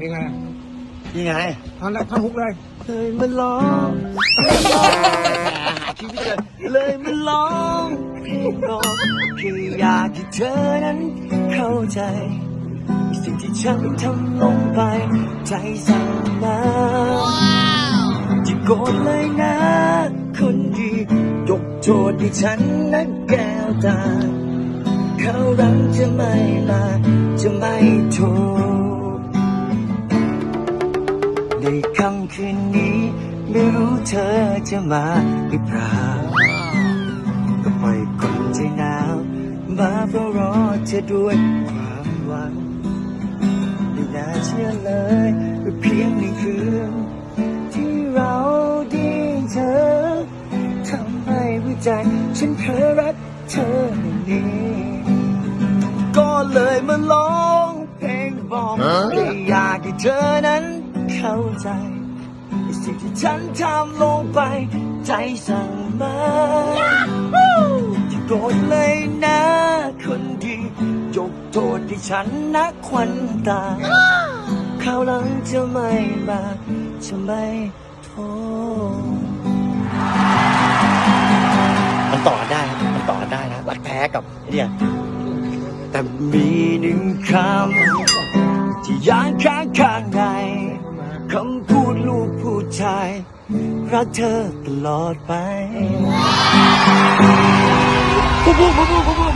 นี่ไงนี่ไงท่อนแรกท่อนฮุกเลยเลยมันร้องชีวิตเลยเลยมันร้องร้องแค่อยากให้เธอนั้นเข้าใจ สิ่งที่ฉันทำลงไป ใจสั่งมาที่โกรธเลยนะ คนดียกโทษให้ฉันนะแก้วตา เขารังจะไม่มาจะไม่โทษ ในค่ำคืนนี้ ไม่รู้เธอจะมาหรือเปล่าก็ปล่อยคนใจหนาว มาเพื่อรอเธอด้วยความหวังไม่น่าเชื่อเลยว่าเพียงในคืนที่เราได้เจอทำให้หัวใจ ฉันเคยรักเธออย่างนี้ก็เลยมาร้องเพลงบอกให้อยากให้เธอนั้น เข้าใจในสิ่งที่ฉันทำลงไป ใจสั่งมาจะโกรธเลยนะคนดียกโทษที่ฉันนักควันตาคราวหลังจะไม่มาจะไม่โทษมันต่อได้ครับมันต่อได้นะรักแท้กับไอเนี่ยแต่มีหนึ่งคำ ชาย รักเธอตลอดไปปุ๊บปุ๊บปุ๊บปุ๊บปุ๊บ